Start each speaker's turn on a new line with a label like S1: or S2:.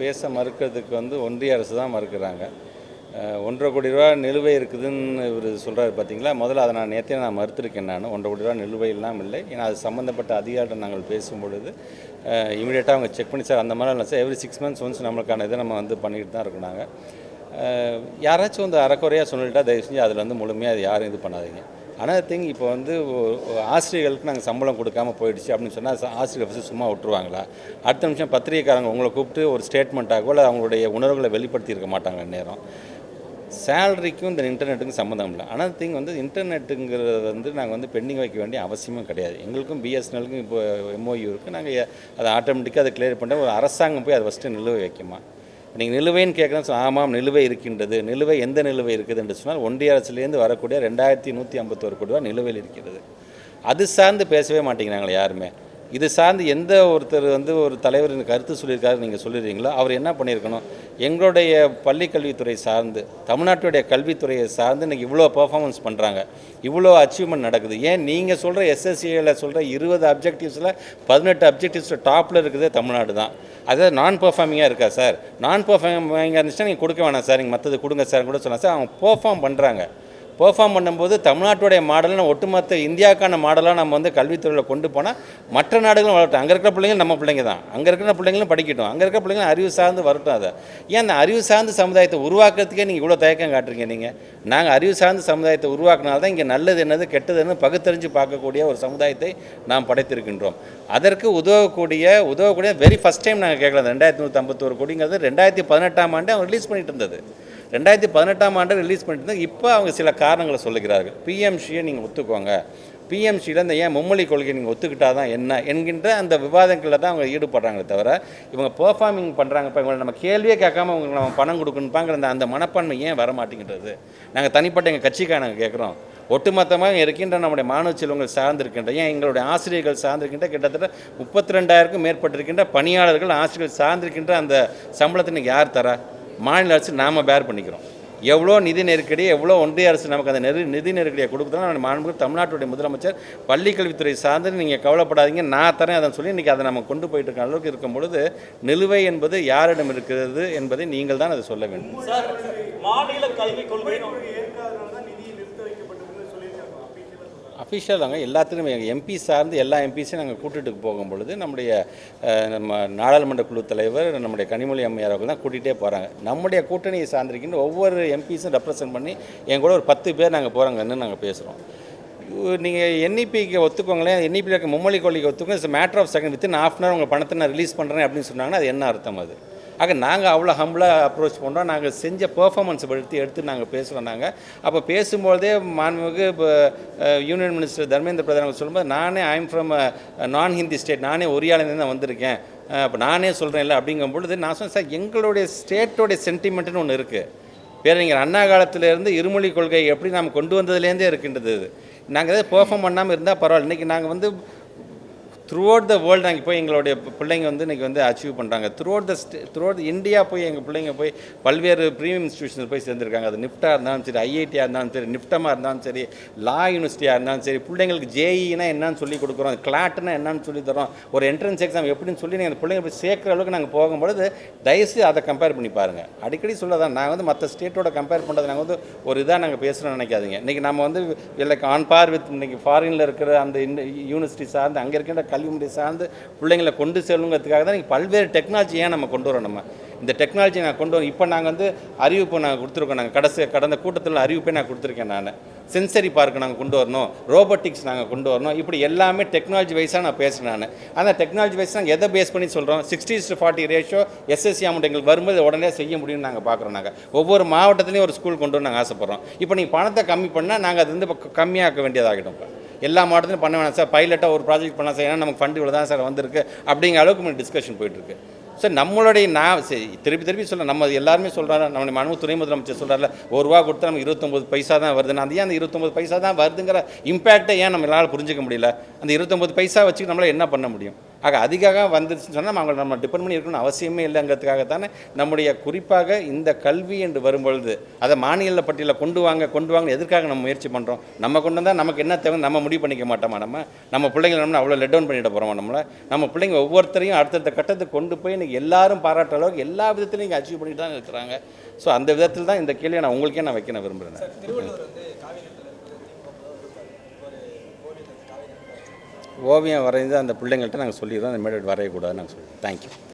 S1: பேச மறுக்கிறதுக்கு வந்து ஒன்றிய அரசு தான் மறுக்கிறாங்க. ஒன்றரை கோடி ரூபா நிலுவை இருக்குதுன்னு இவர் சொல்கிறாரு பார்த்தீங்களா முதல்ல அதை நான் நேற்றே நான் மறுத்திருக்கேன் நான். ஒன்றரை கோடி ரூபா நிலுவை இல்லாமல் இல்லை. ஏன்னா அது சம்மந்தப்பட்ட அதிகாரிகள் நாங்கள் பேசும்பொழுது இமீடியட்டாக அவங்க செக் பண்ணி சார் அந்த மாதிரி இல்லை sir. Every six months once நம்மளுக்கான இதை நம்ம வந்து பண்ணிட்டு தான் இருக்கோம் நாங்கள் யாராச்சும் வந்து அறக்குறையாக சொல்லிட்டா தயவு செஞ்சு அதில் வந்து முழுமையாக அது யாரும் இது பண்ணாதீங்க. ஆனால் திங் இப்போ வந்து ஆசிரியர்களுக்கு நாங்கள் சம்பளம் கொடுக்காம போயிடுச்சு அப்படின்னு சொன்னால் ஆசிரியர் ஃபஸ்ட்டு சும்மா விட்டுருவாங்களா? அடுத்த நிமிஷம் பத்திரிகைக்காரங்க உங்களை கூப்பிட்டு ஒரு ஸ்டேட்மெண்ட்டாகவோ இல்லை அவங்களுடைய உணர்வுகளை வெளிப்படுத்தியிருக்க மாட்டாங்க நேரம் சேலரிக்கும் இந்த இன்டர்நெட்டுக்கும் சம்மந்தம் இல்லை. ஆனால் திங் வந்து இன்டர்நெட்டுங்கிறது வந்து நாங்கள் வந்து பெண்டிங் வைக்க வேண்டிய அவசியமும் கிடையாது. எங்களுக்கும் பிஎஸ்என்எலுக்கும் இப்போ எம்ஓயு இருக்குது நாங்கள் அதை ஆட்டோமேட்டிக்காக அதை கிளியர் பண்ணுறோம் ஒரு அரசாங்கம் போய் அதை ஃபஸ்ட்டு நிலுவை வைக்குமா? நீங்கள் நிலுவைன்னு கேட்குறேன் ஆமாம் நிலுவை இருக்கின்றது. நிலுவை எந்த நிலுவை இருக்குது என்று சொன்னால் ஒன்றிய அரசுலேருந்து வரக்கூடிய ரெண்டாயிரத்தி நூற்றி ஐம்பத்தோரு கோடி ரூபா நிலுவையில் இருக்கிறது. அது சார்ந்து பேசவே மாட்டேங்கிறாங்களே யாருமே. இது சார்ந்து எந்த ஒருத்தர் வந்து ஒரு தலைவர் கருத்து சொல்லியிருக்காரு நீங்கள் சொல்லிடுறீங்களோ அவர் என்ன பண்ணியிருக்கணும்? எங்களுடைய பள்ளி கல்வித்துறை சார்ந்து தமிழ்நாட்டுடைய கல்வித்துறையை சார்ந்து இன்றைக்கி இவ்வளோ பர்ஃபார்மன்ஸ் பண்ணுறாங்க இவ்வளோ அச்சீவ்மெண்ட் நடக்குது. ஏன் நீங்கள் சொல்கிற எஸ்எஸ்சியில் சொல்கிற இருபது அப்ஜெக்டிவ்ஸில் பதினெட்டு அப்ஜெக்டிவ்ஸில் டாப்பில் இருக்குது தமிழ்நாடு தான். அதாவது நான் பெர்ஃபார்மிங்காக இருக்கா சார் நான் பெர்ஃபார்மிங்காக இருந்துச்சுன்னா நீங்கள் கொடுக்க வேணாம் சார் நீங்கள் மற்றது கொடுங்க சார் கூட சொன்னால் சார் அவங்க பெர்ஃபார்ம் பண்ணுறாங்க பெர்ஃபார்ம் பண்ணும்போது தமிழ்நாட்டுடைய மாடலை ஒட்டுமொத்த இந்தியாவுக்கான மாடலாக நம்ம வந்து கல்வித்துறையில் கொண்டு போனால் மற்ற நாடுகளும் வளரட்டும். அங்கே இருக்கிற பிள்ளைங்க நம்ம பிள்ளைங்க தான். அங்கே இருக்கிற பிள்ளைங்களும் படிக்கட்டும். அங்கே இருக்கிற பிள்ளைங்களும் அறிவு சார்ந்து வரட்டும் அதை. ஏன் அந்த அறிவு சார்ந்த சமுதாயத்தை உருவாக்குறதுக்கே நீங்கள் இவ்வளோ தயக்கம் காட்டுறீங்க நீங்கள் நாங்கள் அறிவு சார்ந்த சமுதாயத்தை உருவாக்குனால்தான் இங்கே நல்லது என்னது கெட்டது என்னது பகுத்தறிஞ்சு பார்க்கக்கூடிய ஒரு சமுதாயத்தை நாம் படைத்திருக்கின்றோம். அதற்கு உதவக்கூடிய உதவக்கூடிய வெரி ஃபஸ்ட் டைம் நாங்கள் கேட்கலாம் ரெண்டாயிரத்தி நூற்றி ஐம்பத்தோரு கோடிங்கிறது ரெண்டாயிரத்தி பதினெட்டாம் ஆண்டு அவங்க ரிலீஸ் பண்ணிட்டு இருந்தது. ரெண்டாயிரத்தி பதினெட்டாம் ஆண்டு ரிலீஸ் பண்ணிட்டு இருந்தாங்க இப்போ அவங்க சில காரணங்களை சொல்லுகிறார்கள். பிஎம்சியை நீங்கள் ஒத்துக்கோங்க. பிஎம்சியில் இந்த ஏன் மும்மொழி கொள்கை நீங்கள் ஒத்துக்கிட்டா தான் என்ன என்கின்ற அந்த விவாதங்களில் தான் அவங்க ஈடுபடுறாங்களே தவிர இவங்க பெர்ஃபார்மிங் பண்ணுறாங்க இப்போ இவங்களை நம்ம கேள்வியே கேட்காம உங்களுக்கு நம்ம பணம் கொடுக்கணுப்பாங்கிற அந்த அந்த மனப்பான்மை ஏன் வர மாட்டேங்கிறது நாங்கள் தனிப்பட்ட எங்கள் கட்சிக்காக நாங்கள் கேட்குறோம். ஒட்டுமொத்தமாக இருக்கின்ற நம்முடைய மாணவ செல்வங்கள் சார்ந்திருக்கின்ற ஏன் எங்களுடைய ஆசிரியர்கள் சார்ந்திருக்கின்ற கிட்டத்தட்ட முப்பத்தி ரெண்டாயிரக்கும் மேற்பட்டிருக்கின்ற பணியாளர்கள் ஆசிரியர்கள் சார்ந்திருக்கின்ற அந்த சம்பளத்தை நீங்கள் யார் தரா? மாநில அரசு நாம் பேர் பண்ணிக்கிறோம். எவ்வளோ நிதி நெருக்கடி எவ்வளோ ஒன்றிய அரசு நமக்கு அந்த நெரு நிதி நெருக்கடியை கொடுக்குறோம் மாண்பு தமிழ்நாட்டுடைய முதலமைச்சர் பள்ளிக்கல்வித்துறை சார்ந்து நீங்கள் கவலைப்படாதீங்க நான் தரேன் அதை சொல்லி இன்றைக்கி அதை நம்ம கொண்டு போயிட்டு இருக்க அளவுக்கு இருக்கும் பொழுது நிலுவை என்பது யாரிடம் இருக்கிறது என்பதை நீங்கள் தான் அதை சொல்ல வேண்டும்.
S2: மாநில கல்விக் கொள்கை
S1: அஃபிஷியல் தாங்க. எங்கள் எம்பி சார்ந்து எல்லா எம்பிஸையும் நாங்கள் கூட்டிட்டு போகும் பொழுது நம்முடைய நம்ம நாடாளுமன்ற குழு தலைவர் நம்முடைய கனிமொழி அம்மையார் அவர்கள் தான் கூட்டிகிட்டே போகிறாங்க நம்முடைய கூட்டணியை சார்ந்திருக்கின்ற ஒவ்வொரு எம்பிஸும் ரெப்ரசன்ட் பண்ணி என் கூட ஒரு பத்து பேர் நாங்கள் போகிறாங்கன்னு நாங்கள் பேசுகிறோம் நீங்கள் என்இபிக்கு ஒத்துக்கோங்களேன். என்இபியில் இருக்க மும்மொழி கொள்கைக்கு ஒத்துக்கோங்க. It's matter of second within half an hour உங்கள் பணத்தை நான் ரிலீஸ் பண்ணுறேன் அப்படின்னு சொன்னாங்கன்னா அது என்ன அர்த்தம் அது? ஆக நாங்கள் அவ்வளோ ஹம்பிளாக அப்ரோச் பண்ணுறோம் நாங்கள் செஞ்ச பெர்ஃபார்மன்ஸ் படுத்தி எடுத்து நாங்கள் பேசுகிறோம் நாங்கள் அப்போ பேசும்போதே மாண்புமிகு இப்போ யூனியன் மினிஸ்டர் தர்மேந்திர பிரதான் சொல்லும்போது நானே ஐம் ஃப்ரம் நான் ஹிந்தி ஸ்டேட் நானே ஒரியாலேருந்து தான் வந்திருக்கேன். அப்போ நானே சொல்கிறேன்ல அப்படிங்கும் பொழுது நான் சொன்னேன் சார் எங்களுடைய ஸ்டேட்டோடைய சென்டிமெண்ட்டுன்னு ஒன்று இருக்குது பேரறிஞர் அண்ணா காலத்திலேருந்து இருமொழி கொள்கை எப்படி நாம் கொண்டு வந்ததுலேருந்தே இருக்கின்றது நாங்கள் எதாவது பெர்ஃபார்ம் பண்ணாமல் இருந்தால் பரவாயில்ல. இன்றைக்கி நாங்கள் வந்து த்ரூ அவுட் த வேர்ல்டு நாங்கள் போய் எங்களுடைய பிள்ளைங்க வந்து இன்றைக்கி வந்து அச்சீவ் பண்ணுறாங்க throughout the stay throughout India போய் எங்கள் பிள்ளைங்க போய் பல்வேறு ப்ரீமியம் இன்ஸ்டியூஷனில் போய் சேர்ந்துருக்காங்க. அது நிஃப்டாக இருந்தாலும் சரி ஐஐடியாக இருந்தாலும் சரி நிஃப்டமாக இருந்தாலும் சரி லா யூனிவர்சிட்டியாக இருந்தாலும் சரி பிள்ளைங்களுக்கு ஜேஇனா என்னன்னு சொல்லி கொடுக்குறோம் கிளாட்னா என்னன்னு சொல்லி தரோம் ஒரு என்ட்ரன்ஸ் எக்ஸாம் எப்படின்னு சொல்லி நீங்கள் அந்த பிள்ளைங்க போய் சேர்க்குற அளவுக்கு நாங்கள் போகும்பொழுது தயவுசெய்து அதை கம்பேர் பண்ணி பாருங்கள் அடிக்கடி சொல்லதான் நாங்கள் வந்து மற்ற ஸ்டேட்டோட கம்பேர் பண்ணுறது நாங்கள் வந்து ஒரு இதாக நாங்கள் பேசுகிறோம்னு நினைக்காதீங்க. இன்றைக்கி நம்ம வந்து லைக் ஆன் பார் வித் இன்றைக்கி ஃபாரினில் இருக்கிற அந்த யூனிவர்சிட்டி சார்ந்து அங்கே இருக்கின்ற கல்வி முறை சார்ந்து பிள்ளைங்களை கொண்டு செல்லுங்கிறதுக்காக தான் பல்வேறு டெக்னாலஜி ஏன் நம்ம கொண்டு வரோம் நம்ம. இந்த டெக்னாலஜி நான் கொண்டு வரோம் இப்போ நாங்கள் வந்து அறிவிப்பு நாங்கள் கொடுத்துருக்கோம். நாங்கள் கடைசி கடந்த கூட்டத்தில் அறிவிப்பை நான் கொடுத்துருக்கேன் நான். சென்சரி பார்க் நாங்கள் கொண்டு வரணும். ரோபோட்டிக்ஸ் நாங்கள் கொண்டு வரணும். இப்படி எல்லாமே டெக்னாலஜி வைஸாக நான் பேசுகிறேன் நான். ஆனால் டெக்னாலஜி வைஸ் நாங்கள் எதை பேஸ் பண்ணி சொல்கிறோம் sixty to forty ratio SSC amount எங்களுக்கு வரும்போது உடனே செய்ய முடியும்னு நாங்கள் பார்க்குறோம் நாங்கள் ஒவ்வொரு மாவட்டத்துலேயும் ஒரு ஸ்கூல் கொண்டு வர நாங்கள் ஆசைப்பட்றோம். இப்போ நீங்கள் பணத்தை கம்மி பண்ணால் நாங்கள் அது வந்து இப்போ கம்மியாக்க வேண்டியதாகிடும் இப்போ. எல்லா மாவட்டத்திலும் பண்ண வேணாம். சார் பைலட்டாக ஒரு ப்ராஜெக்ட் பண்ணலாம் சார் ஏன்னா நமக்கு ஃபண்டு இவ்வளோ தான் சார் வந்திருக்கு. அப்படிங்கிற அளவுக்கு நம்ம டிஸ்கஷன் போயிட்டுருக்கு. சார் நம்மளுடைய நான் சரி திருப்பி திருப்பி சொல்ல நம்ம எல்லாருமே சொல்கிறாரு நம்முடைய மனு துணை முதலமைச்சர் சொல்கிறாரில்ல ஒரு ரூபா கொடுத்தா நம்ம இருபத்தொம்பது பைசா தான் வருதுன்னு அது ஏன் அந்த இருபத்தொம்பது பைசா தான் வருதுங்கிற இம்பேக்டை ஏன் நம்மளால் புரிஞ்சிக்க முடியல? அந்த இருபத்தொம்பது பைசா வச்சு நம்மளால் என்ன பண்ண முடியும்? ஆக அதிகமாக வந்துருச்சுன்னு சொன்னால் நம்ம அவங்களை நம்ம டிபெண்ட் பண்ணி இருக்கணும்னு அவசியமே இல்லைங்கிறதுக்காக தானே நம்முடைய குறிப்பாக இந்த கல்வி என்று வரும்பொழுது அதை மாநில பட்டியலில் கொண்டு வாங்க கொண்டு வாங்க எதற்காக நம்ம முயற்சி பண்ணுறோம் நம்ம கொண்டு வந்தால் நமக்கு என்ன தேவை நம்ம முடிவு பண்ணிக்க மாட்டோமா நம்ம? நம்ம பிள்ளைங்களை நம்ம அவ்வளோ லெட் டவுன் பண்ணிட போகிறோமா நம்மளை? நம்ம பிள்ளைங்க ஒவ்வொருத்தரையும் அடுத்தடுத்த கட்டத்துக்கு கொண்டு போய் இன்றைக்கி எல்லாரும் பாராட்டுற அளவுக்கு எல்லா விதத்துலையும் இங்கே அச்சீவ் பண்ணிட்டு தான் இருக்கிறாங்க. ஸோ அந்த விதத்தில் தான் இந்த கேள்வியை நான் உங்களுக்கே நான் வைக்க நான் விரும்புகிறேன் ஓவியம் வரைந்து அந்த பிள்ளைங்கள்ட்ட நாங்கள் சொல்லிடுறோம். அந்த மேடட் வரையக்கூடாதுன்னு நாங்கள் சொல்லுவோம் தேங்க்யூ